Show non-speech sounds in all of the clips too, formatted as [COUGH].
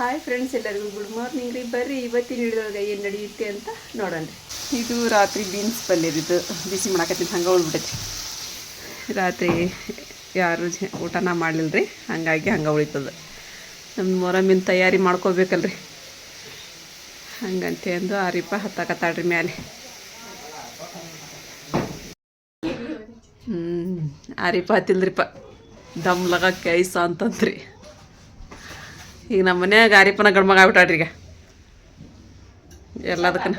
Hi friends ಎಲ್ಲರಿಗೂ good morning ರೀ. ಬರ್ರಿ, ಇವತ್ತಿನ ಹಿಡಿದೊಳಗೆ ಏನು ನಡೆಯುತ್ತೆ ಅಂತ ನೋಡೋಣ ಇದು ರಾತ್ರಿ ಬೀನ್ಸ್ ಪಲ್ಯ ಇದು. ಬಿಸಿ ಮಾಡಾಕತ್ತೀನಿ ಹಂಗೆ ಉಳ್ಬಿಟ್ಟೈತಿ ರಾತ್ರಿ ಯಾರು ಊಟನ ಮಾಡಲಿಲ್ಲ ರೀ ಹಂಗಾಗಿ ಹಂಗೆ ಉಳಿತದ. ನಮ್ಮ ಮೊರಮಿನ ತಯಾರಿ ಮಾಡ್ಕೋಬೇಕಲ್ರಿ. ಹಂಗಂತೆ ಅಂದು ಆರಿಪ ಹತ್ತಾಕತ್ತಾಳ್ರಿ ಮ್ಯಾಲೆ. ಹ್ಞೂ ಆರಿಪ ಹತ್ತಿಲ್ರಿಪ್ಪ ದಮ್ ಲಗಕ್ಕೆ ಐಸ ಅಂತಂದ್ರಿ ಈಗ ನಮ್ಮ ಮನ್ಯಾಗ ಆರಿಪನ ಗಡ್ಮಗ ಆಗ್ಬಿಟ್ಟಾಡ್ರಿ ಈಗ. ಎಲ್ಲದಕ್ಕನ.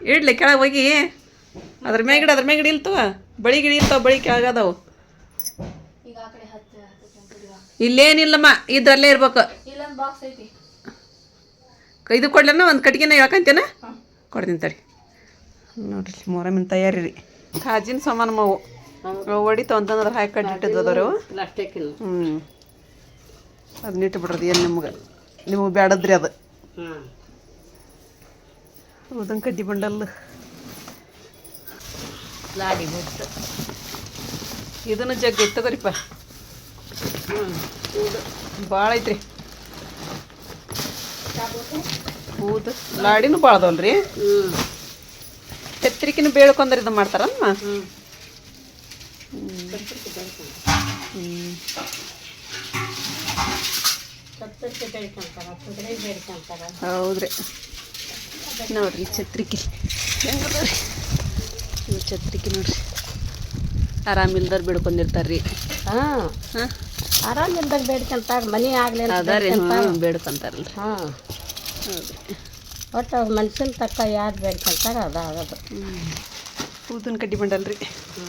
ಇಡ್ಲಿ ಕೆಳಗೆ ಹೋಗಿ. ಅದ್ರ ಮ್ಯಾಗಿಡ ಅದ್ರ ಮ್ಯಾಗಿಡ ಇಲ್ತವ. ಬಳಿ ಗಿಡ ಇಲ್ತವ ಬಳಿ ಕೆಳಗದವು ಇಲ್ಲೇನಿಲ್ಲಮ್ಮ ಇದ್ರಲ್ಲೇ ಇರ್ಬೇಕು. ಇದು ಕೊಡ್ಲನ ಒಂದು ಕಟ್ಗೆನ ಯಾಕಂತೇನ ಕೊಡ್ತೀನಿ ತಡಿ. ನೋಡ್ರಿ ಮೊರಮಿನ ತಯಾರಿ ರೀ ಕಾಜಿನ ಸಾಮಾನು ಮಾವು. ಹೊಡಿತಾವ ಅಂತಂದ್ರೆ ಹಾಕಿ ಅದರು ಹ್ಞೂ ಅದನ್ನ ಇಟ್ಟು ಬಿಡ್ರಿ, ಏನು ನಿಮ್ಗೆ? ನಿಮಗೆ ಬೇಡದ್ರಿ ಅದು. ಉದನ್ ಕಡ್ಡಿ ಬಂಡಲ್. ಲಾಡಿ ಮುಟ್ಟು ಇದನ್ನು ಜಗ್ಗಿ ತಗೋರಿಪ್ಪ ಭಾಳ ಐತ್ರಿ. ಹೌದು. ಲಾಡಿನೂ ಭಾಳ ಅದಲ್ರಿ ಹ್ಞೂ ಛತ್ರಿಕಿನ ಬೇಳ್ಕೊಂಡ್ರೆ ಇದು ಮಾಡ್ತಾರಮ್ಮ ಹ್ಞೂ ಹೌದ್ರಿ. ನೋಡ್ರಿ ಛತ್ರಿಕಿ. ಹೆಂಗ್ರಿ ಇವ್ರು ಛತ್ರಿಕಿ ನೋಡ್ರಿ. ಆರಾಮಿಲ್ದವ್ರು ಬಿಡ್ಕೊಂಡಿರ್ತಾರ್ರಿ. ಹಾಂ. ಹಾಂ? ಆರಾಮಿಲ್ದಾಗ ಬೇಡ್ಕೊಂತಾರ ಮನೆ ಆಗ್ಲಿ ಅದ ರೀ ಬೇಡ್ಕೊಂತಾರಲ್ರಿ. ಹಾಂ. ಹೌದ್ರಿ ಒಟ್ಟು ಅವ್ರ ಮನ್ಸಿನ ತಕ್ಕ ಯಾರು ಬೇಡ್ಕೊಂತಾರ ಅದ ಅದು ಊದಿನ ಕಡ್ಡಿ ಬಂಡಲ್ರಿ. ಹ್ಞೂ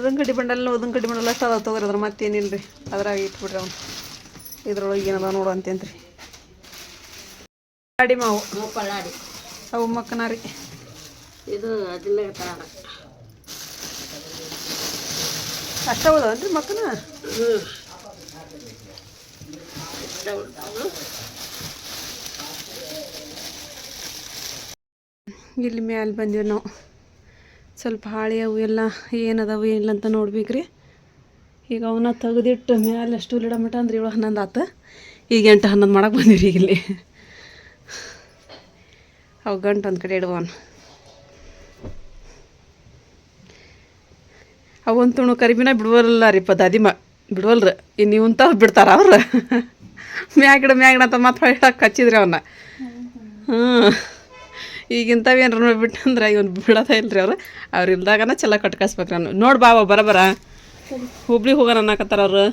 ಉದನ್ ಕಡ್ಡಿ ಬಂಡಲ್ ಉದನ್ ಕಡ್ಡಿ ಬಂಡಲ್ ಅಷ್ಟು ಅದಾವ ತಗೋರಿ ಅದ್ರ ಮತ್ತೇನಿಲ್ಲ ರೀ ಅದ್ರಾಗ ಇಟ್ಬಿಡ್ರಿ ಅವ್ನು. ಇದ್ರೊಳಗೆ ಏನದ ನೋಡು ಅಂತೇನ್ರಿ. ಗಾಡಿ ಮಾವು. ಮೂಪಳ್ಳಾಡಿ ಅವು ಮಕ್ಕನ ರೀ. ಇದು ತರ ಅಷ್ಟ ಉಳ್ದವನ್ರಿ ಮಕ್ಕನ? ಇಲ್ಲಿ ಮ್ಯಾಲೆ ಬಂದೀವಿ ನಾವು. ಸ್ವಲ್ಪ ಹಾಳೆ ಅವು ಎಲ್ಲ ಏನದಾವು ಏನಿಲ್ಲ ಅಂತ ನೋಡ್ಬೇಕ್ರಿ. ಈಗ ಅವನ್ನ ತೆಗೆದಿಟ್ಟು ಮ್ಯಾಲೆ ಎಷ್ಟು ಮಟ್ಟ ಅಂದ್ರೆ ಏಳು ಹನ್ನೊಂದು ಆತ. ಈಗ ಎಂಟು ಹನ್ನೊಂದು ಮಾಡಕ್ಕೆ ಬಂದೀವಿ ಈಗ ಇಲ್ಲಿ ಅವು ಗಂಟು ಒಂದು ಕಡೆ ಇಡುವನ್. ಅವೊಂದು ತುಣು ಕರಿಬಿನ ಬಿಡುವಲ್ಲ ರೀ ಪದಾದಿ ದಾದಿಮ ಬಿಡುವಲ್ರ. ಇನ್ನು ಇವಂತ ಬಿಡ್ತಾರ ಅವ್ರು. ಮ್ಯಾಗಿಡ ಮ್ಯಾಗಿಡ ಅಂತ ಮತ್ತೆ ಹೊಳಕ್ಕೆ ಹಚ್ಚಿದ್ರಿ ಅವನ್ನ ಹ್ಞೂ ಈಗಿಂತವೇನ್ರ ನೋಡ್ಬಿಟ್ಟಂದ್ರೆ ಇವನು ಬಿಡೋದೇ ಇಲ್ರಿ ಅವ್ರು. ಅವ್ರು ಇಲ್ದಾಗನ ಚಲೋ ಕಟ್ಕಸ್ಬೇಕು ನಾನು ನೋಡಿ ಬಾವ ಬರಬರ ಹುಬ್ಳಿಗೆ ಹೋಗೋಣ ಅನ್ನಕತ್ತಾರ ಅವರು.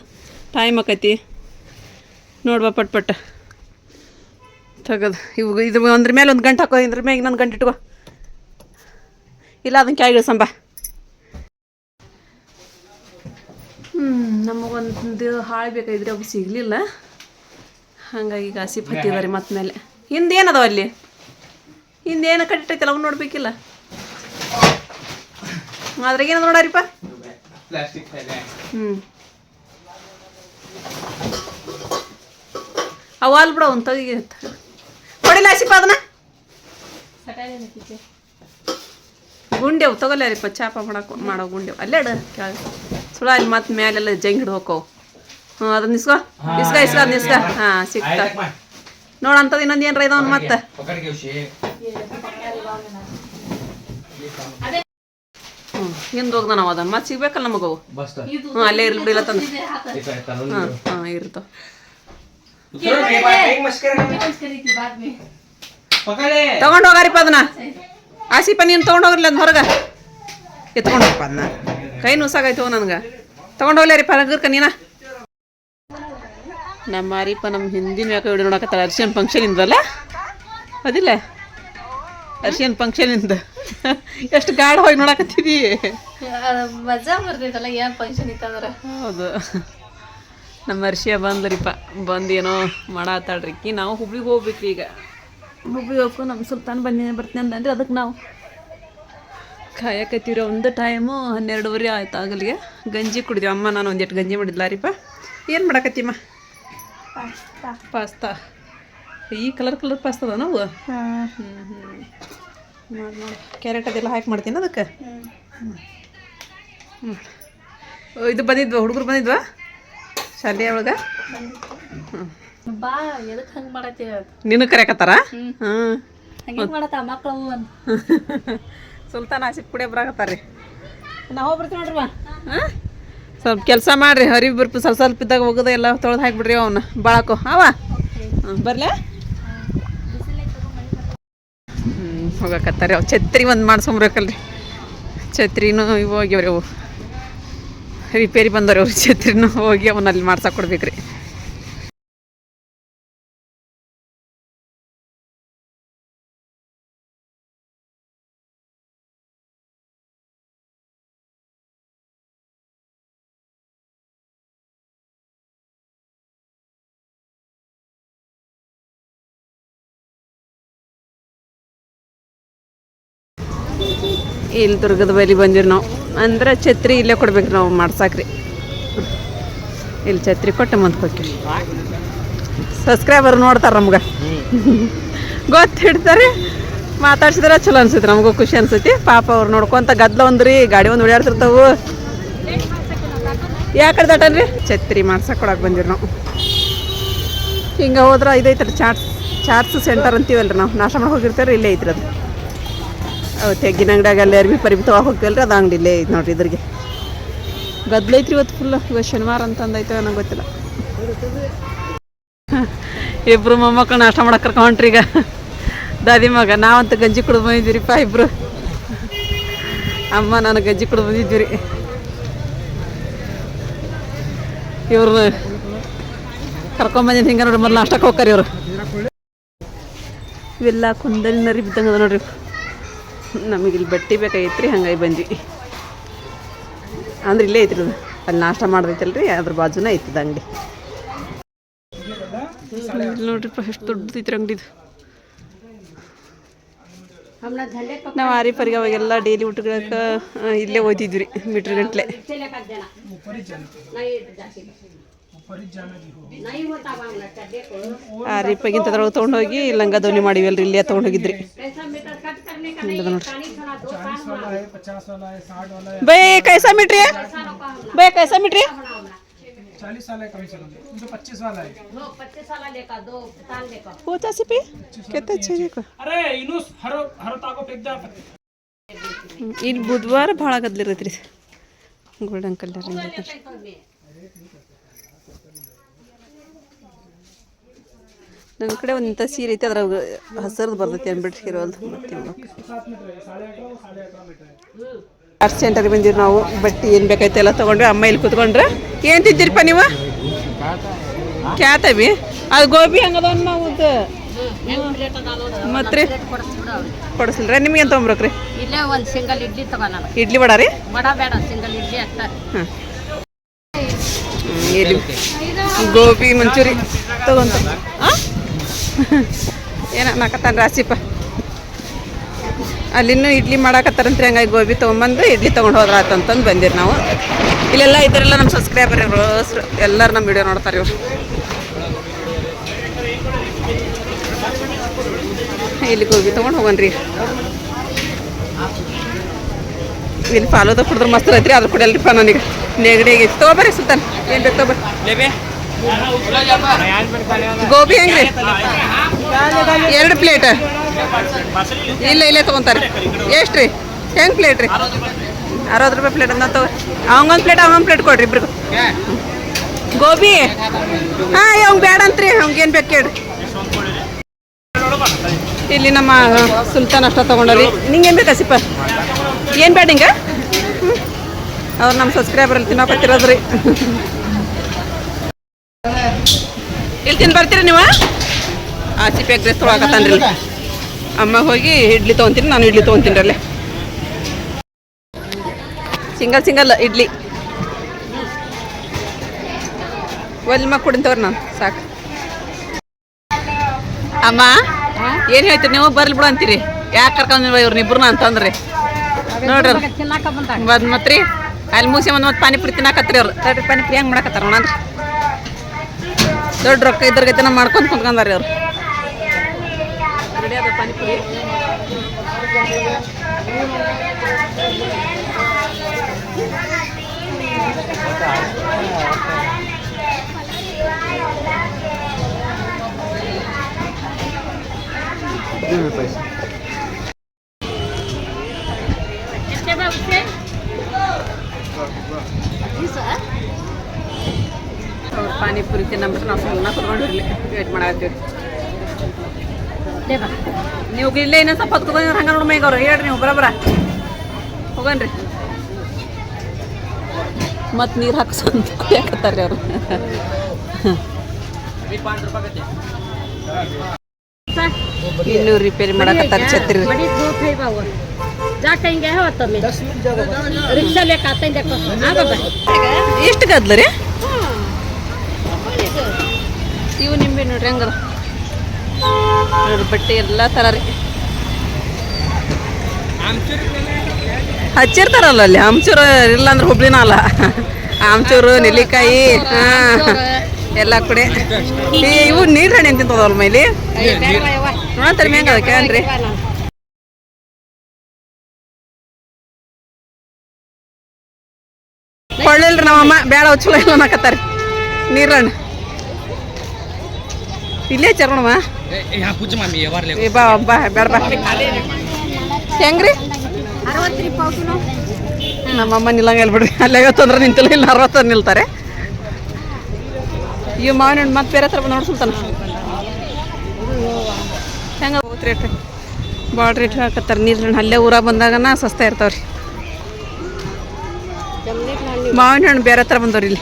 ಟೈಮ್ ಆಕೈತಿ. ನೋಡ್ಬಾ ಪಟ್ ಪಟ್. ತಗದು. ಇವು ಇದು ಅಂದ್ರ ಮೇಲೆ ಒಂದು ಗಂಟೆ ಹಾಕೋ ಇದ್ರ ಮೇಲೆ ಇನ್ನೊಂದು ಗಂಟೆ ಇಟ್ಕೋ. ಇಲ್ಲ ಅದನ್ನ ಕ್ಯಾಗ ಸಂಬ ಹ್ಞೂ ನಮಗೊಂದು ಹಾಳು ಬೇಕಾಗಿದ್ರೆ ಅವು ಸಿಗಲಿಲ್ಲ. ಹಾಗಾಗಿ ಗಾಸಿ ಪತ್ತಿದಾರೆ ಹತ್ತಿದಾರೆ ಮತ್ತೆ ಮೇಲೆ. ಹಿಂದೇನದವ ಅಲ್ಲಿ? ಇನ್ನೇನು ಕಡಿತೈತಲ್ಲ ಅವ್ನು ನೋಡ್ಬೇಕಿಲ್ಲ. ಅದ್ರಾಗೇನು ನೋಡಾರಿಪ್ಪ? ಹ್ಞೂ ಅವಲ್ ಬಿಡ ಅವ್ನು ತೆಗಿ ಕೊಡಿಲ್ಲ ಆಸಿಪ್ಪ ಅದನ್ನ. ಗುಂಡೆವು ತಗೊಲ್ಲಾರಿಪ್ಪ ಚಾಪ ಮಾಡಕ್ಕೆ ಮಾಡೋ ಗುಂಡೆವು ಅಲ್ಲೇ ಇಡ ಕೆಳಗೆ. ಸುಳ ಅಲ್ಲಿ ಮತ್ತೆ ಮೇಲೆಲ್ಲ ಜಂಗ್ ಹಿಡ್ದು ಹೋಕವು ಹ್ಞೂ ಅದನ್ನ ನಿಸ್ಕೋ ಇಸ್ಕ ಇಸ್ಕೋ ಅದನ್ನ ಹಾಂ ಸಿಕ್ತ. ನೋಡಂಥದ್ದು ಇನ್ನೊಂದು ಏನರ ಇದಾವನು ಮತ್ತೆ. ಹಿಂದೆ ಹೋಗ್ದ ನಾವು ಅದನ್ನ. ಮತ್ತೆ ಸಿಗ್ಬೇಕಲ್ಲ ನಮಗವು ಹ್ಞೂ ಅಲ್ಲೇ ಇರ್ಲಿ ಬಿಡಿಲ್ಲ ತಂದು. ಹಾಂ ಹಾಂ ಇರ್ತಾವ ತಗೊಂಡು ಹೋಗಾರಿಪ್ಪ ಅದನ್ನ. ಆಸಿಪ ನೀನು ತಗೊಂಡು ಹೋಗ್ರಲ್ಲ ಅದನ್ನ ಹೊರಗೆ. ಎತ್ಕೊಂಡು ಹೋಗಪ್ಪ ಅದನ್ನ. ಕೈ ನುಸಾಗೈತವ ನನಗೆ. ತಗೊಂಡು ಹೋಗ್ಲಾರಿಪ್ಪ ಅಗ್ರಕ ನೀನ. ನಮ್ಮ ಅರಿಪ ನಮ್ಮ ಹಿಂದಿನ ಯಾಕೆ ವಿಡಿಯೋ ನೋಡಕತ್ತಾಳ. ಅರ್ಶನ್ ಫಂಕ್ಷನ್ ಇಂದಲ್ಲ? ಅದಿಲ್ಲ? ಅರ್ಶಿಯನ್ ಫಂಕ್ಷನ್ ಇಂದ. ಎಷ್ಟು ಗಾಢ ಹೋಗಿ ನೋಡಕತ್ತಿದಿ ಮಜಾ ಬರ್ತೈತಲ್ಲ ಏನು ಫಂಕ್ಷನ್ ಇತ್ತಂದ್ರೆ ಹೌದು. ನಮ್ಮ ಅರ್ಶಿಯ ಬಂದ್ರಿಪ್ಪ ಬಂದು ಏನೋ ಮಾಡತ್ತಾಳ್ರಿ ಕಿ ನಾವು ಹುಬ್ಳಿಗೆ ಹೋಗ್ಬೇಕ್ರಿ ಈಗ. ಹುಬ್ಳಿಗೆ ಹೋಗ್ಕು ನಮ್ಮ ಸುಲ್ತಾನ್ ಬಂದಿ ಬರ್ತೀನಿ ಅಂದ್ರೆ ಅದಕ್ಕೆ ನಾವು ಕಾಯಕತ್ತೀವ್ರಿ ಒಂದು ಟೈಮು ಹನ್ನೆರಡುವರೆ ಆಯ್ತು ಆಗಲಿಗೆ. ಗಂಜಿ ಕುಡಿದೀವಿ. ಅಮ್ಮ ನಾನು ಒಂದೆಟ್ಟು ಗಂಜಿ ಮಾಡಿದ್ಲಾರಿಪ್ಪ ಏನು ಮಾಡಕತ್ತೀಮ್ಮ? ಪಾಸ್ತಾ. ಈ ಕಲರ್ ಕಲರ್ ಪಾಸ್ತದ ನಾವು ಹ್ಞೂ ಹ್ಞೂ ಮಾಡಿ ಮಾಡಿ ಕ್ಯಾರೆಟ್ ಅದೆಲ್ಲ ಹಾಕಿ ಮಾಡ್ತೀನಿ ಅದಕ್ಕೆ? ಹ್ಞೂ ಇದು ಬಂದಿದ್ವಾ? ಹುಡುಗರು ಬಂದಿದ್ವಾ? ಶಾಲೆ ಒಳಗೆ? ಬಾ ಎದಕ್ಕೆ ಹಂಗೆ ಮಾಡತ್ತೀವಿ ನಿನ್ನ ಕರೆಯಕತ್ತಾರ ಹ್ಞೂ ಹಂಗೆ ಮಾಡತ್ತ ಮಕ್ಕಳು [LAUGHS] ಸುಲ್ತಾನ್ ಆಸಿಫ್ ಕುಡಿಯ ಬರಾಕತ್ತಾರ ರೀ ನಾವು ಬರ್ತೀವಿ ನೋಡ್ರಿ ಬಾ ಹಾಂ? ಸ್ವಲ್ಪ ಕೆಲಸ ಮಾಡ್ರಿ. ಹರಿ ಬರ್ಪು ಸ್ವಲ್ಪ ಸ್ವಲ್ಪ ಇದ್ದಾಗ ಹೋಗೋದ ಎಲ್ಲ ತೊಳೆದು ಹಾಕ್ಬಿಡ್ರಿ ಅವನ್ನ ಬಾಳಕೋ ಅವ ಹಾಂ ಬರ್ಲೇ ಹ್ಞೂ ಹೋಗಕತ್ತಾರೆ. ಅವು ಛತ್ರಿ ಒಂದು ಮಾಡ್ಸೊಂಬ್ರಕಲ್ರಿ ಛತ್ರಿನೂ ಇವು ಹೋಗ್ಯವ್ರಿ ಅವು. ರಿಪೇರಿ ಬಂದವ್ರಿ ಅವ್ರು ಛತ್ರಿನೂ ಹೋಗಿ ಅವನಲ್ಲಿ ಮಾಡ್ಸಕ್ಕೆ ಕೊಡ್ಬೇಕ್ರಿ. ಇಲ್ಲಿ ದುರ್ಗದ ಬಲಿ ಬಂದಿರಿ ನಾವು. ಅಂದ್ರೆ ಛತ್ರಿ ಇಲ್ಲೇ ಕೊಡ್ಬೇಕು ನಾವು ಮಾಡ್ಸಾಕ್ರಿ. ಇಲ್ಲಿ ಛತ್ರಿ ಕೊಟ್ಟು ಮುಂದೆ ಕೊಡ್ತೀವಿ ಸಬ್ಸ್ಕ್ರೈಬರ್ ನೋಡ್ತಾರೆ ನಮ್ಗೆ. ಗೊತ್ತಿಡ್ತಾರೆ ಮಾತಾಡ್ಸಿದ್ರೆ ಚಲೋ ಅನ್ಸುತ್ತೆ ನಮಗೂ ಖುಷಿ ಅನ್ಸುತ್ತೆ. ಪಾಪ ಅವ್ರು ನೋಡ್ಕೊಂತ ಗದ್ಲ ಒಂದ್ರಿ, ಗಾಡಿ ಒಂದು ಓಡಾಡ್ತಿರ್ತಾವು. ಯಾಕಡೆ ದಾಟನ್ರಿ? ಛತ್ರಿ ಮಾಡ್ಸಕ್ಕೆ ಕೊಡಕ್ಕೆ ಬಂದಿರಿ ನಾವು. ಹಿಂಗೆ ಹೋದ್ರೆ ಇದೈತ್ರಿ ಚಾಟ್ಸ್ ಚಾಟ್ಸ್ ಸೆಂಟರ್ ಅಂತೀವಲ್ರಿ ನಾವು. ನಾಶ ಮಾಡಿ ಹೋಗಿರ್ತಾರೆ ಇಲ್ಲೇ ಐತ್ರಿ ಅದು. ಅವು ತೆಗ್ಗಿನ ಅಂಗಡಿಯಾಗ ಅಲ್ಲಿ ಅರ್ಬಿ ಪರಿಬಿ ತಗೋ ಹೋಗ್ತೀವಲ್ರಿ ಅದು ಅಂಗಡಿ ಇಲ್ಲೇ ಐತೆ ನೋಡ್ರಿ ಇದ್ರಿಗೆ. ಗದ್ಲೈತ್ರಿ ಇವತ್ತು ಫುಲ್ ಇವತ್ತು ಶನಿವಾರ ಅಂತಂದೈತೆ ನಂಗೆ ಗೊತ್ತಿಲ್ಲ. [LAUGHS] ಇಬ್ರು ಮೊಮ್ಮಕ್ಕಳು ನಾಷ್ಟ ಮಾಡಕ್ಕೆ ಕರ್ಕೊಂಡ್ರಿ ಈಗ. ದಾದಿ ಮಗ ನಾವಂತ ಗಂಜಿ ಕುಡಿದು ಬಂದಿದ್ದೀರಿಪ್ಪ ಇಬ್ರು. ಅಮ್ಮ ನಾನು ಗಂಜಿ ಕುಡಿದು ಬಂದಿದ್ದೀರಿ ರೀ ಇವ್ರು ಕರ್ಕೊಂಬಂದಿದ್ದು ಹಿಂಗೆ ನೋಡ್ರಿ ಮೊದ್ಲು ನಾಷ್ಟಕ್ಕೆ ಹೋಗ್ತಾರೆ ಇವರು. ಇವೆಲ್ಲ ಕುಂದಲಿನ ರೀ ಬಿದ್ದಂಗೆ ಅದ ನೋಡ್ರಿ. ನಮಗೆ ಇಲ್ಲಿ ಬಟ್ಟೆ ರೀ ಹಂಗಾಗಿ ಬಂದ್ವಿ. ಅಂದ್ರೆ ಇಲ್ಲೇ ಐತ್ರಿ ಅಲ್ಲಿ ನಾಷ್ಟ ಮಾಡ್ದೈತಲ್ರಿ, ಅದ್ರ ಬಾಜುನೇ ಐತದ ಅಂಗಡಿ. ನೋಡ್ರಿಪ್ಪ ಎಷ್ಟು ದೊಡ್ಡದೈತ್ರಿ ಅಂಗಡಿದು ನಾವು ಆರಿಫರಿಗೆ ಅವಾಗೆಲ್ಲ ಡೈಲಿ ಊಟಗಳಕ್ಕೆ ಇಲ್ಲೇ ಓದಿದ್ವಿ ರೀ, ಮೀಟ್ರ್ ಗಂಟ್ಲೆ. ಆರಿಫಾಗಿ ಇಂಥದ್ರೊಳಗೆ ತೊಗೊಂಡೋಗಿ ಲಂಗ ದೋಣಿ ಮಾಡಿವಲ್ರಿ ಇಲ್ಲೇ ತೊಗೊಂಡೋಗಿದ್ರಿ ಇಲ್ಲದ ನೋಡ್ರಿ ಬೈ ಕೈಸಾ ಮೀಟ್ರಿ ಬೈ ಕೈಸಾ ಮೀಟ್ರಿ चालीस वाला है कम से कम ये तो पच्चीस वाला है पचास रुपये कितने अच्छे देखो अरे इनूस हर हर ताको फेंक दे ಇಲ್ಲಿ ಬುಧವಾರ ಭಾಳ ಗದ್ಲಿರತ್ರಿ ಗೋಲ್ಡನ್ ಕಲರ್ ನನ್ನ ಕಡೆ ಒಂದು ಇಂಥ ಸೀರೆ ಐತೆ ಅದ್ರಾಗ ಹಸರ್ದು ಬರ್ತೈತಿ ಅಂದ್ಬಿಟ್ಟು ಇರೋದು ಆರ್ಟ್ ಸೆಂಟರ್ಗೆ ಬಂದಿರಿ ನಾವು. ಬಟ್ಟೆ ಏನು ಬೇಕೈತೆ ಎಲ್ಲ ತೊಗೊಂಡ್ರೆ ಅಮ್ಮ ಇಲ್ಲಿ ಕೂತ್ಕೊಂಡ್ರೆ. ಏನು ತಿಂತೀರಪ್ಪ ನೀವು? ಕ್ಯಾತವಿ ಅದು ಗೋಬಿ ಹಂಗದ ನಾವು ಮತ್ತೆ ಕೊಡಿಸಿಲ್ರ. ನಿಮ್ಗೆ ಏನು ತೊಗೊಂಬ್ರಕ್ರಿ ಇಲ್ಲೇ ಒಂದು ಸಿಂಗಲ್ ಇಡ್ಲಿ ತಗೋಣ ಇಡ್ಲಿ ಬಡ ರೀ? ಬಡ ಬೇಡ ಸಿಂಗಲ್ ಇಡ್ಲಿ ಅಷ್ಟ. ಹಾಂ ಗೋಬಿ ಮಂಚೂರಿ. ತಗೊಂತ. ಏನ ಅನ್ನಕತ್ತಾನ ರಾಸಿಪ್ಪ ಅಲ್ಲಿನೂ ಇಡ್ಲಿ ಮಾಡಾಕತ್ತಾರಂತ್ರಿ, ಹಂಗಾಗಿ ಗೋಬಿ ತೊಗೊಂಬಂದು ಇಡ್ಲಿ ತೊಗೊಂಡು ಹೋದ್ರ ಅಂತಂದು ಬಂದಿರಿ ನಾವು. ಇಲ್ಲೆಲ್ಲ ಇದ್ರೆಲ್ಲ ನಮ್ಮ ಸಬ್ಸ್ಕ್ರೈಬರ್ ಇವರು ಎಲ್ಲರೂ ನಮ್ಮ ವಿಡಿಯೋ ನೋಡ್ತಾರೆ ಇವರು. ಇಲ್ಲಿ ಗೋಬಿ ತೊಗೊಂಡು ಹೋಗನ್ರಿ ಇಲ್ಲಿ ಫಾಲೋದ ಕುಡಿದ್ರೆ ಮಸ್ತ್ ಐತ್ರಿ ಅದ್ರ ಕುಡಿಯಲ್ರಿಪ್ಪ ನನಗೆ ನೆಗಡಿ ಇತ್ತು ತೊಗೊಬರ್ರಿ ಸುಲ್ತಾನ್ ಏನು ಬೇಕು ತೊಗೊಬರ್ರಿ ಗೋಬಿ ಹೆಂಗ್ರಿ? ಎರಡು ಪ್ಲೇಟ್ ಇಲ್ಲ, ಇಲ್ಲೇ ತಗೊಂತಾರೆ. ಎಷ್ಟು ರೀ? ಹೆಂಗೆ ಪ್ಲೇಟ್ ರೀ? ಅರವತ್ತು ರೂಪಾಯಿ ಪ್ಲೇಟ್ ಅಂತ ತಗೋ. ಅವಂಗೊಂದು ಪ್ಲೇಟ್ ಅವಂಗೊಂದು ಪ್ಲೇಟ್ ಕೊಡ್ರಿ ಇಬ್ರಿಗೂ. ಗೋಬಿ? ಹಾಂ ಅವ್ನು ಬೇಡ ಅಂತ್ರಿ. ಅವ್ನಿಗೇನು ಬೇಕು ಕೇಳ್ರಿ ಇಲ್ಲಿ ನಮ್ಮ ಸುಲ್ತಾನ್ ಅಷ್ಟ ತೊಗೊಂಡ್ರಿ ನಿಂಗೆ ಏನು ಬೇಕಾ ಸಿಪ್ಪ ಏನು ಬೇಡ ಹಿಂಗೆ ಅವ್ರು ನಮ್ಮ ಸಬ್ಸ್ಕ್ರೈಬರ್ ತಿನ್ನೋಕತ್ತಿರೋದ್ರಿ ತಿನ್ ಬರ್ತೀರಿ ನೀವು? ಆ ಸಿಪ್ಪೆ ಎಗ್ರೆಸ್ ತೊಗೊಳಕತ್ತಾನ್ರಿ ಅಮ್ಮ ಹೋಗಿ ಇಡ್ಲಿ ತೊಗೊಂತೀನಿ ನಾನು ಇಡ್ಲಿ ತೊಗೊಂತೀನಿ ಅಲ್ಲೇ ಸಿಂಗಲ್ ಸಿಂಗಲ್ ಇಡ್ಲಿ. ಒಲ್ ಕುಡಿಂತವ್ರಿ ನಾನು ಸಾಕು. ಅಮ್ಮ ಏನ್ ಹೇಳ್ತೀರಿ ನೀವು? ಬರ್ಲಿ ಬಿಡು ಅಂತೀರಿ. ಯಾಕೆ ಕರ್ಕೊಂಡಿಲ್ವ ಇವ್ರನ್ನಿಬ್ರು ಅಂತಂದ್ರಿ. ನೋಡ್ರಿ ಬಂದ್ ಮತ್ರಿ ಅಲ್ಲಿ ಮುಗಿಸಿ ಒಂದು ಮತ್ತೆ ಪಾನಿಪುರಿ ತಿನ್ನಾಕತ್ರಿ ಅವ್ರು. ಪಾನಿಪುರಿ ಹೆಂಗೆ ಮಾಡಕತ್ತಾರ ನೋಡ್ರಿ ದೊಡ್ಡ ರೊಕ್ಕ ಇದ್ರಗೈತೆ ಮಾಡ್ಕೊಂಡು ಕುಂತ್ಕೊಂಡಾರಿ ಅವ್ರು ರೆಡಿ ಅದ ಪಾನಿಪುರಿ? ಮತ್ತು ಪುರಿ ತಿನ್ನಂಬಿಟ್ಟು ನಾವು ಸುಮ್ಮನೆ ಕುತ್ಕೊಂಡು ಇಲ್ಲಿ ವೇಟ್ ಮಾಡತ್ತೀವಿ ನೀವು ಇಲ್ಲೇ ಇನ್ನೊಂದು ಸ್ವಲ್ಪ ಹೊತ್ತು ಹಂಗೆ ನೋಡಿ ಮೇಗವ್ರು ಹೇಳ್ರಿ ನೀವು ಬರೋಬರ ಹೋಗನ್ರಿ. ಮತ್ತೆ ನೀರು ಹಾಕ್ಸೊಂದು ಕುಡಿಯಾಕತ್ತಾರ್ರಿ ಅವರು. ಇನ್ನು ರಿಪೇರಿ ಮಾಡಕತ್ತಾರ ಛತ್ರಿ. ಎಷ್ಟು ಗದ್ಲ ರೀ? ಇವು ನಿಂಬೆ ನೋಡ್ರಿ ಹಂಗದ. ಬಟ್ಟೆ ಎಲ್ಲ ಥರ ರೀ. ಹಚ್ಚಿರ್ತಾರಲ್ಲ ಅಲ್ಲಿ ಹಂಚೂರು ಇಲ್ಲ ಅಂದ್ರೆ ಹುಬ್ಳಿನ ಅಲ್ಲ. ಆಮ್ಚೂರು, ನೆಲ್ಲಿಕಾಯಿ ಎಲ್ಲ ಕಡೆ. ಇವು ನೀರು ಹಣ್ಣು ತಿಂತದಲ್ಲ ಮೈಲಿ ನೋಡ್ತಾರೆ ಮ್ಯಾಂಗ ಅದಕ್ಕೆ ಅನ್ರಿ ಕೊಳ್ಳಿಲ್ರಿ ನಮ್ಮಮ್ಮ ಬೇಡ ಚಲೋ ಇಲ್ಲ ಅನ್ನಕತ್ತಾರ ನೀರಣ್ಣ ಇಲ್ಲೇ ಚರಣವ? ಹೆಂಗ್ರಿ? ನಮ್ಮಮ್ಮ ನಿಲ್ಲಂಗೆ ಹೇಳ್ಬಿಡ್ರಿ ಅಲ್ಲಿ ಐವತ್ತು ನಿಂತಲ್ಲ ನಿಂತಿಲ್ಲ ಇಲ್ಲ ನಿಲ್ತಾರೆ. ಇವ್ ಮಾವಿನ ಹಣ್ಣು ಮತ್ತೆ ಬೇರೆ ಹತ್ರ ನೋಡ್ಸಲ್ತಾನ. ಹೆಂಗೆ ಹೋಗುತ್ತೆ ರೇಟ್ ಭಾಳ ರೇಟ್ ಹಾಕತ್ತಾರೆ ನೀರು ಅಲ್ಲೇ ಊರ ಬಂದಾಗನ ಸಸ್ತಾ ಇರ್ತಾವ್ರಿ. ಮಾವಿನ ಹಣ್ಣು ಬೇರೆ ಹತ್ರ ಬಂದವ್ರಿ ಇಲ್ಲಿ.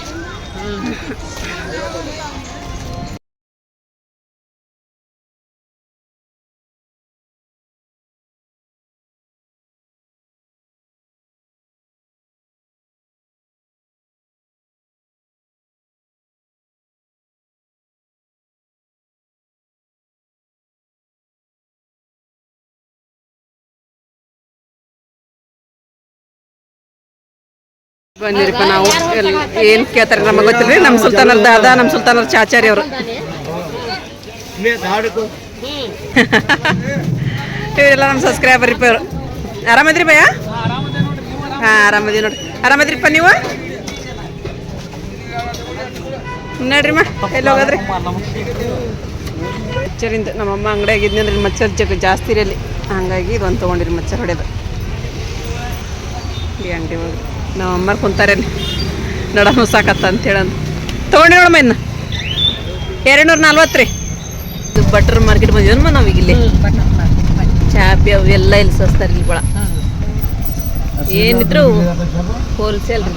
ಬಂದಿರಿಪ್ಪ ನಾವು. ಏನು ಕೇಳ್ತಾರೆ ನಮಗೆ ಗೊತ್ತಿಲ್ಲ ನಮ್ಮ ಸುಲ್ತಾನರ್ ದಾದಾ ನಮ್ಮ ಸುಲ್ತಾನರ್ ಚಾಚಾರಿ ಅವರು. ಇವೆಲ್ಲ ನಮ್ಮ ಸಬ್ಸ್ಕ್ರೈಬರ್ ಇಪ್ಪ ಇವರು. ಆರಾಮದ್ರಿ ಭಯ ಹಾಂ ಆರಾಮದಿ ನೋಡ್ರಿ. ಆರಾಮದ್ರಿಪ್ಪ ನೀವು? ನೋಡ್ರಿ ಮಾ, ಎಲ್ಲಿ ಹೋಗೋದ್ರಿ? ಮಚ್ಚರಿಂದ ನಮ್ಮಮ್ಮ ಅಂಗಡಿಯಾಗ ಇದ್ನಂದ್ರೆ ಮಚ್ಚರ್ ಜಗ ಜಾಸ್ತಿ ಇರಲಿ ಹಂಗಾಗಿ ಇದೊಂದು ತೊಗೊಂಡಿರಿ ಮಚ್ಚರ್ ಹೊಡೆದು ಈ ಅಂಗಡಿ ಹೋಗಿ ನಮ್ಮ ಅಮ್ಮರು ಕುಂತಾರೆ ಸಾಕತ್ತ ಅಂತೇಳಂದು ತೊಗೊಂಡಿ ನೋಡಮ್ಮ ಇನ್ನು ಎರಡು ನೂರ ನಲ್ವತ್ತು ರೀ ಇದು ಬಟರ್ ಮಾರ್ಕೆಟ್ ಬಂದಿದ್ದಮ್ಮ ನಾವೀಗ ಇಲ್ಲಿ ಚಾಪಿ ಅವು ಎಲ್ಲ ಇಲ್ಲಿ ಸಸ್ತಾರೆ ಇಲ್ಲಿ ಭಾಳ ಏನಿದ್ರು ಹೋಲ್ಸೇಲ್ ರೀ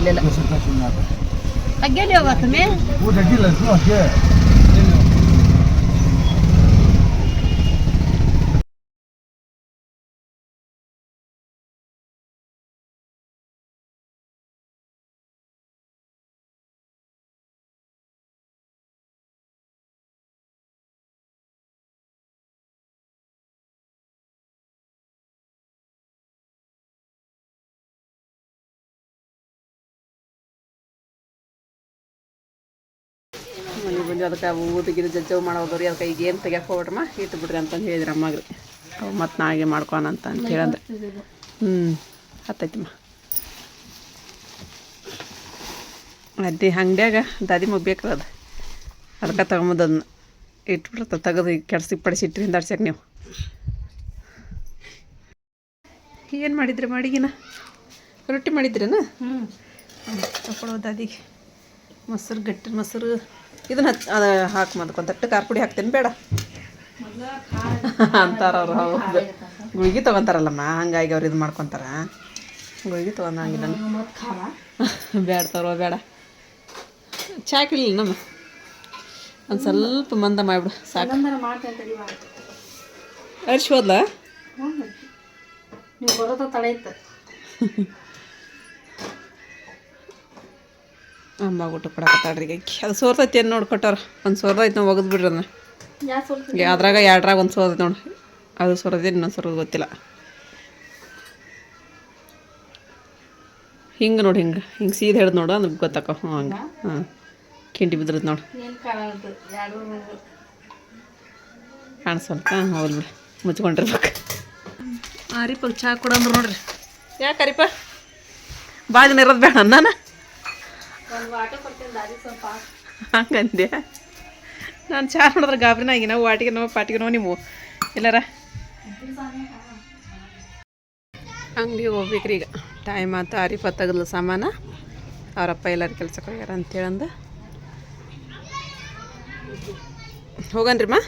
ಮಾಡಿದ್ವಿ ಅದಕ್ಕೆ ಊದಿಗಿದು ಜಜ್ಜವು ಮಾಡೋದವ್ರಿ. ಅದಕ್ಕೆ ಈಗ ಏನು ತೆಗಿಯಕ್ಕೆ ಹೋಗ್ಬಿಟ್ರಮ್ಮ ಇಟ್ಟು ಬಿಡ್ರಿ ಅಂತಂದು ಹೇಳಿದ್ರು ಅಮ್ಮಗ್ರಿ ಅವು ಮತ್ತು ನಾಳೆ ಮಾಡ್ಕೊಣ ಅಂತ ಅಂತ ಹೇಳಿದೆ ಹ್ಞೂ ಹತ್ತೈತಿಮ್ಮ. ಅದೇ ಅಂಗಡಿಯಾಗ ದಾದಿ ಮುಗ್ಬೇಕಲ್ಲ ಅದು. ಅದಕ್ಕೆ ತಗೊಂಬುದು ಅದನ್ನ ಇಟ್ಬಿಡ್ತ ತೆಗೆದು ಕೆಡ್ಸಿ ಪಡಿಸಿ ಇಟ್ರಿಂದ ಅಡ್ಸಕ್ಕೆ ನೀವು. ಏನು ಮಾಡಿದ್ರಿ ಮಾಡಿಗಿನ? ರೊಟ್ಟಿ ಮಾಡಿದ್ರೇನು? ಹ್ಞೂ ತಗೊಳ್ಳೋದು ಅದಿಗೆ. ಮೊಸರು ಗಟ್ಟಿ ಮೊಸರು. ಇದನ್ನ ಹಚ್ ಅದು ಹಾಕಿ ಮದ್ಕೊಂತಟ್ಟು ತಟ್ಟು ಖಾರ ಪುಡಿ ಹಾಕ್ತೇನೆ ಬೇಡ. ಅಂತಾರ ಅವ್ರು ಹೌದು. ಗುಳಿಗೆ ತೊಗೊಂತಾರಲ್ಲಮ್ಮ ಹಂಗಾಗಿ ಅವ್ರು ಇದು ಮಾಡ್ಕೊತಾರ. ಗುಳಿಗೆ ತೊಗೊಂಡಂಗಿಲ್ಲ. [LAUGHS] ಬೇಡ ತರೋ ಬೇಡ. ಚಾಕಿಲ್ಲ ಕುಡಿಲಿಲ್ಲ ನಮ್ಮ? ಒಂದು ಸ್ವಲ್ಪ ಮಂದ ಮಾಡಿಬಿಡು ಸಾಕು. ಅರ್ಶಿ ಹೋದ್ಲಾ? ನೀವು ಬರೋದ ತಡೆ ಇತ್ತು. [LAUGHS] ಅಮ್ಮ ಊಟ ಕೊಡಕತ್ತಾಳ್ರಿ ಈಗ. ಅದು ಸೋರ್ತೈತಿ ಏನು ನೋಡಿ ಕೊಟ್ಟಾರ ಒಂದು ಸೋರ್ದೈತಿ ನಾವು ಒಗದು ಬಿಡ್ರಿ ಅದನ್ನ. ಅದ್ರಾಗ ಎರಡ್ರಾಗ ಒಂದು ಸೋದೈತಿ ನೋಡಿ. ಅದು ಸೋರದೆ ಇನ್ನೊಂದು ಸೋರೋದು ಗೊತ್ತಿಲ್ಲ. ಹಿಂಗೆ ನೋಡಿ ಹಿಂಗೆ. ಹಿಂಗೆ ಸೀದಾ ಹಿಡ್ದು ನೋಡು ಅಂದ್ರೆ ಗೊತ್ತಾಕ. ಹ್ಞೂ ಹಂಗೆ. ಹಾಂ. ಕಿಂಡಿ ಬಿದ್ರದ್ದು ನೋಡು. ಹಾಂ ಹೌದು ಬಿಡಿ. ಮುಚ್ಕೊಂಡಿರ್ಬೇಕು. ಆರಿಪ ಚಹಾ ಕೊಡಂದ್ರು ನೋಡ್ರಿ. ಯಾಕೆ ಅರಿಪ ಭಾಳ ದಿನ ಇರೋದು ಬೇಡ ನಾನು? ಹಂಗಂದೆ? ನಾನು ಚಾರ್ ನೋಡಿದ್ರೆ ಗಾಬರಿನ ಆಗಿನ ವಾಟಿಗೆ ನೋವು ಪಾಟಿಗೆ ನೋವು ನೀವು. ಎಲ್ಲಾರ? ಅಂಗಡಿಗೆ ಹೋಗ್ಬೇಕ್ರಿ ಈಗ. ಟೈಮ್ ಆತ ಆರಿಫ ತಗದ್ಲು ಸಾಮಾನ. ಅವರಪ್ಪ ಎಲ್ಲರ ಕೆಲ್ಸಕ್ಕೆ ಹೋಗ್ಯಾರ ಅಂತೇಳಂದ. ಹೋಗನ್ರಿ ಮಾ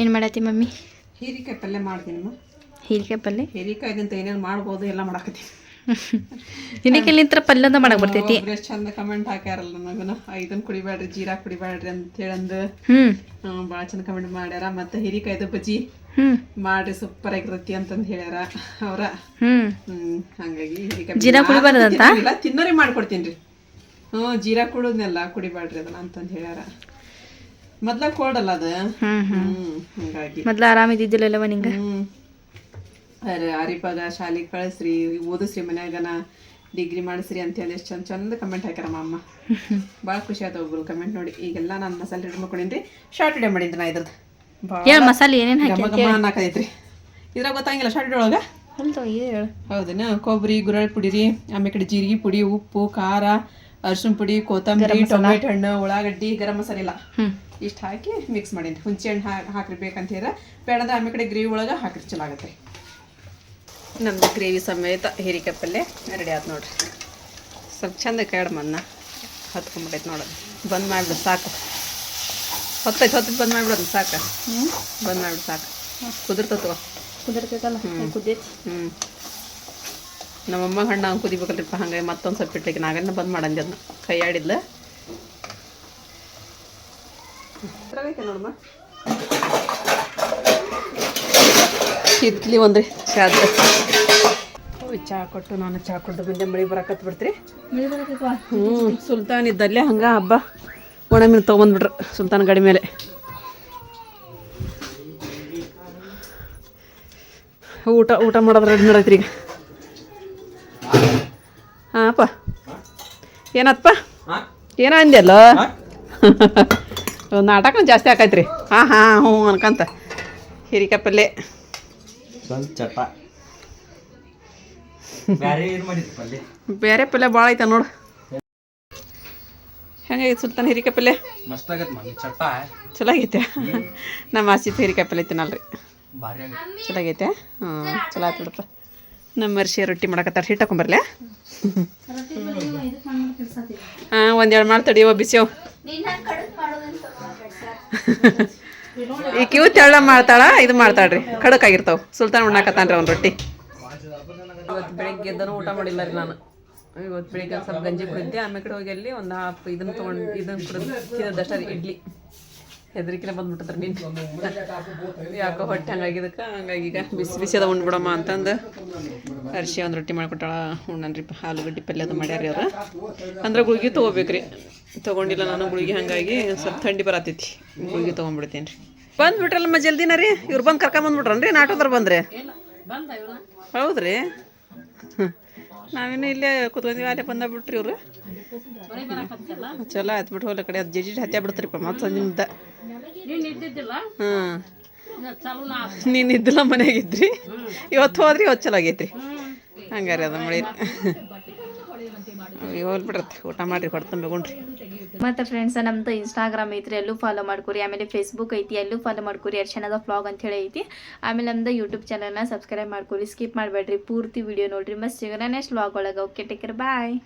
ಏನು ಮಾಡತ್ತಿ ಮಮ್ಮಿ? ಹೀರಿಕಾಯಿ ಪಲ್ಯ ಮಾಡ್ತೀನಮ್ಮ ಹೀರಿಕಾಯಿ ಪಲ್ಯ ಹೀರಿಕಾಯ್ದಂತ ಏನೇನು ಮಾಡ್ಬೋದು ಎಲ್ಲ ಮಾಡಕತ್ತೀನಿ. [LAUGHS] ದಿನಕ್ಕೆಲ್ಲಿಂತ್ರ ಪಲ್ಯದ ಮಾಡಕ್ ಬರ್ತೈತಿ? ಚಂದ ಕಮೆಂಟ್ ಹಾಕ್ಯಾರಲ್ಲ ನನಗನ ಇದನ್ನ ಕುಡಿಬೇಡ್ರಿ ಜೀರಾ ಕುಡಿಬೇಡ್ರಿ ಅಂತ ಹೇಳಂದು ಹ್ಮ್ ಭಾಳ ಚಂದ ಕಮೆಂಟ್ ಮಾಡ್ಯಾರ. ಮತ್ತೆ ಹೀರಿಕಾಯ್ದು ಬಜ್ಜಿ ಹ್ಮ್. ಮಾಡ್ರಿ ಸೂಪರ್ ಆಗಿರತಿ ಅಂತಂದ್ ಹೇಳ್ಯಾರ ಅವ್ರ. ಹ್ಮ್. ಹ್ಮ್ ಹಂಗಾಗಿ ಜೀರಾ ಕುಡಿಬಾರ್ದಂತ? ಇಲ್ಲ ತಿನ್ನೋರಿ ಮಾಡ್ಕೊಡ್ತೀನಿ ರೀ ಜೀರಾ ಕುಡಿದ್ನೆಲ್ಲ ಕುಡಿಬೇಡ್ರಿ ಅದನ್ನ ಅಂತಂದ ಹೇಳ್ಯಾರ. ಮೊದ್ಲ ಕೋಲ್ಡ್ ಅಲ್ಲ ಅದು? ಹ್ಮ್ ಹ್ಮ್. ಹ್ಮ್ ಹಂಗಾಗಿ. ಮೊದ್ಲು ಆರಾಮಿದ್ದಿದ್ದಿಲ್ಲವ ನಿಂಗ? ಹ್ಮ್. ಅರಿಪಾಗ ಶಾಲೆಗೆ ಕಳಿಸ್ರಿ ಓದಿಸ್ರಿ ಮನ್ಯಾಗನ ಡಿಗ್ರಿ ಮಾಡಿಸ್ರಿ ಅಂತ ಹೇಳಿ ಎಷ್ಟು ಚಂದ ಚಂದ ಕಮೆಂಟ್ ಹಾಕ್ಯಾರಮ್ಮ ಅಮ್ಮ [LAUGHS] ಭಾಳ ಖುಷಿ ಆಯ್ತು ಒಬ್ರು ಕಮೆಂಟ್ ನೋಡಿ. ಈಗೆಲ್ಲ ನಾನು ಮಸಾಲೆ ರೆಡಿ ಮಾಡ್ಕೊಂಡಿನಿ ಶಾರ್ಟ್ ವಿಡಿಯೋ ಮಾಡಿದ್ದೆ ನಾ ಇದ್ರದ್ದು ಭಾಳ ಮಸಾಲೆ ಏನೇನು ಹಾಕಿ ಇದ್ರಾಗ ಗೊತ್ತಾಗಿಲ್ಲ ಶಾರ್ಟ್ ವಿಡಿಯೋ ಒಳಗೆ? ಹೌದನ? ಕೊಬ್ಬರಿ ಗುರಳ್ ಪುಡಿ ರೀ ಆಮೇಲೆ ಕಡೆ ಜೀರಿಗೆ ಪುಡಿ ಉಪ್ಪು ಖಾರ ಅರ್ಶಿನ ಪುಡಿ ಕೊತ್ತಂಬರಿ ಟೊಮೆಟೊ ಹಣ್ಣು ಉಳ್ಳಾಗಡ್ಡಿ ಗರಂ ಮಸಾಲೆ ಇಲ್ಲ. ಇಷ್ಟು ಹಾಕಿ ಮಿಕ್ಸ್ ಮಾಡೀನಿ ಹುಂಚೆ ಹಣ್ಣು ಹಾಕಿ ಹಾಕ್ರಿ ಬೇಕಂತ ಹೇಳ ಬೇಡಂದ್ರೆ ಆಮೇಲೆ ಕಡೆ ಗ್ರೇವಿ ಒಳಗೆ ಹಾಕಿರಿ ಚಲೋ ಆಗುತ್ತೆ ನಮ್ದು ಗ್ರೇವಿ ಸಮೇತ ಹೀರಿಕಾಯಿ ಪಲ್ಯ ರೆಡಿ ಆಯ್ತು ನೋಡ್ರಿ. ಸ್ವಲ್ಪ ಚಂದ ಕೇಳಮನ್ನ ಹತ್ಕೊಂಡ್ಬಿಟ್ಟೈತೆ ನೋಡೋದು. ಬಂದ್ ಮಾಡಿಬಿಡು ಸಾಕು. ಹೊತ್ತೈತೆ ಹೊತ್ತೈತೆ ಬಂದ್ ಮಾಡಿಬಿಡೋದು ಸಾಕು. ಬಂದ್ ಮಾಡಿಬಿಡು ಸಾಕು. ಕುದಿರ್ತತ್ವ ಕುದಿರ್ತೈತಲ್ಲ ಕುದ್ದೈತಿ ಹ್ಞೂ ನಮ್ಮಮ್ಮ ಹಣ್ಣು ಹಂಗೆ ಕುದಿಬೇಕಲ್ರಿಪ್ಪ ಹಂಗಾಗಿ ಮತ್ತೊಂದು ಸ್ವಲ್ಪ ಇಟ್ಲಿಕ್ಕೆ ನಾಗಣ್ಣ ಬಂದ್ ಮಾಡಂಗೆ ಅದನ್ನ ಕೈ ಆಡಿದ್ಲ ನೋಡಮ್ಮ? ಇದ್ಲಿ ಒಂದ್ರಿ. ಚಾದ ಚಹಾ ಕೊಟ್ಟು ನಾನು ಚಹಾ ಕೊಟ್ಟು ಬಂದೆ. ಮಳಿ ಬರಕತ್ ಬಿಡ್ತ್ರಿ? ಹ್ಞೂ ಸುಲ್ತಾನ್ ಇದ್ದಲ್ಲೇ ಹಂಗ ಹಬ್ಬ. ಒಣ ಮೀನು ತೊಗೊಂಡ್ಬಿಟ್ರು ಸುಲ್ತಾನ್ ಗಡಿ ಮೇಲೆ. ಊಟ ಊಟ ಮಾಡೋದ್ರ ರೆಡಿ ಮಾಡೈತ್ರಿ ಈಗ. ಹಾಪ ಏನತ್ಪ ಏನ ಏನೋ ಅಂದ್ಯಲ್ಲ? ನಾಟಕ ಜಾಸ್ತಿ ಆಕೈತ್ರಿ ಹಾಂ ಹಾಂ ಹ್ಞೂ ಅನ್ಕಂತ. ಹಿರಿಕಾಯಿ ಪಲ್ಯ ಚಟ [LAUGHS] ಬೇರೆ ಇದು ಮಾಡಿದ್ರಿ ಪಲ್ಯ ಬೇರೆ ಪಲ್ಯ ಭಾಳ ಐತ ನೋಡು. ಹೆಂಗಾಗಿತ್ತು ಸುಲ್ತಾನ ಹಿರಿಕಾಯಿ ಪಲ್ಯ? ಮಸ್ತ್ ಆಗತ್ ಮಮ್ಮಿ ಚಟ ಚಲೋ ಆಗೈತೆ ನಮ್ಮ ಆಸಿತ್ತು ಹಿರಿಕಾಯಿ ಪಲ್ಯ ತಿನ್ನಲ್ರಿ ಭಾರಿ ಆಗತ್ತೆ ಚಲೋ ಆಗೈತೆ ಹ್ಞೂ ಚಲೋ ಆಯ್ತು ಬಿಡಪ್ಪ ನಮ್ಮ ಮರ್ಷಿ ರೊಟ್ಟಿ ಮಾಡಕತ್ತಾರ. ಹಿಟ್ಟು ಹಾಕೊಂಬರ್ಲೆ ಹಾಂ ಒಂದೆರಡು ಮಾಡ್ತಡಿ ಬಿಸಿಯವ್ [LAUGHS] ಈ ಕಿವು ತೆಳ್ಳ ಮಾಡ್ತಾಳ, ಇದು ಮಾಡ್ತಾಳ್ರಿ. ಖಡಕ್ ಆಗಿರ್ತಾವ ಸುಲ್ತಾನ್ ಉಣ್ಣಾಕತ್ತಾನ್ರಿ ಅವ್ನ ರೊಟ್ಟಿ. ಇವತ್ತು ಬೆಳಿಗ್ಗೆ ಎದ್ದನು ಊಟ ಮಾಡಿಲ್ಲ ರೀ ನಾನು. ಇವತ್ತು ಬೆಳಿಗ್ಗೆ ಸ್ವಲ್ಪ ಗಂಜಿ ಕುಡಿದ್ದೆ, ಆಮೇಲೆ ಕಡೆ ಹೋಗಿ ಅಲ್ಲಿ ಒಂದು ಹಾಫ್ ಇದನ್ನ ತೊಗೊಂಡು ಇದನ್ನ ಕುಡಿದು ತಿನ್ನೋದಷ್ಟ ಇಡ್ಲಿ. ಹೆದರಿಕೆನೆ ಬಂದ್ಬಿಟ್ಟದ್ರಿ ನೀನು. ಯಾಕೋ ಹೊಟ್ಟೆ ಹಂಗಾಗಿದ್ದಕ್ಕೆ ಹಂಗಾಗಿ ಈಗ ಬಿಸಿ ಬಿಸಿ ಅದ ಉಂಡ್ಬಿಡಮ್ಮ ಅಂತಂದು. ಅರ್ಶಿ ಒಂದು ರೊಟ್ಟಿ ಮಾಡಿಕೊಟ್ಟಾಳ ಉಣ್ಣನ್ರಿ ಆಲೂಗಡ್ಡೆ ಪಲ್ಯ ಅದು ಮಾಡ್ಯಾರ ಅವ್ರು ಅಂದ್ರೆ ಗುಳಿಗೆ ತೊಗೋಬೇಕ್ರಿ. ತೊಗೊಂಡಿಲ್ಲ ನಾನು ಗುಳಿಗೆ ಹಾಗಾಗಿ ಸ್ವಲ್ಪ ಥಂಡಿ ಬರತೈತಿ. ಗುಳಿಗೆ ತೊಗೊಂಡ್ಬಿಡ್ತೀನಿ ರೀ ಬಂದ್ಬಿಟ್ರಲ್ಲಮ್ಮ ಜಲ್ದಿನ ರೀ. ಇವ್ರು ಬಂದು ಕರ್ಕೊಂಬಂದ್ಬಿಟ್ರನ್ರಿ ನಾಟೋದ್ರ ಬಂದ್ರೆ? ಹೌದ್ರಿ. ನಾವಿನ್ನು ಇಲ್ಲೇ ಕುತ್ಕೊಂಡೀವಿ ಅಲ್ಲೇ ಬಂದಾಗ್ಬಿಟ್ರಿ ಬಿಟ್ರಿ ಇವ್ರು. ಚಲೋ ಆಯ್ತು ಬಿಟ್ಟು ಹೋಗ್ಲ ಕಡೆ. ಅದು ಜಿ ಹತ್ತಿ ಬಿಡ್ತಾರಿಪ್ಪ ಮತ್ತೆ ಸಂಜಿನಿಂದ ನೀನ್ ಇದ್ದಿದ್ದಿಲ್ಲ ಹಾಂ. ಚಲೋ ನಾ ನೀನು ಇದ್ದಿಲ್ಲ ಮನೆಯಾಗಿದ್ರಿ ಇವತ್ತು ಹೋದ್ರಿ ಇವತ್ತು ಚಲೋ ಆಗೈತ್ರಿ. ಹಂಗಾರಿ ಅದು ಮಳಿ. ಊಟ ಮಾಡ್ರಿ ಹೊಟ್ಟೆ ತುಂಬಿಕೊಂಡ್ರಿ ಮತ್ತೆ ಫ್ರೆಂಡ್ಸ್ ನಮ್ದು ಇನ್ಸ್ಟಾಗ್ರಾಮ್ ಐತ್ರಿ ಅಲ್ಲೂ ಫಾಲೋ ಮಾಡ್ಕೊರಿ. ಆಮೇಲೆ ಫೇಸ್ಬುಕ್ ಐತಿ ಅಲ್ಲೂ ಫಾಲೋ ಮಾಡ್ಕೊರಿ. ಅರ್ಶನದ ಫ್ಲಾಗ್ ಅಂತ ಹೇಳಿ ಐತಿ. ಆಮೇಲೆ ನಮ್ದು ಯೂಟ್ಯೂಬ್ ಚಾನಲ್ನ ಸಬ್ಸ್ಕ್ರೈಬ್ ಮಾಡ್ಕೊರಿ. ಸ್ಕಿಪ್ ಮಾಡಬೇಡ್ರಿ. ಪೂರ್ತಿ ವಿಡಿಯೋ ನೋಡ್ರಿ. ಮಸ್ತ್ ಸಿಗೋಣ ನೆಕ್ಸ್ಟ್ ವ್ಲಾಗ್ ಒಳಗೆ. Okay take care bye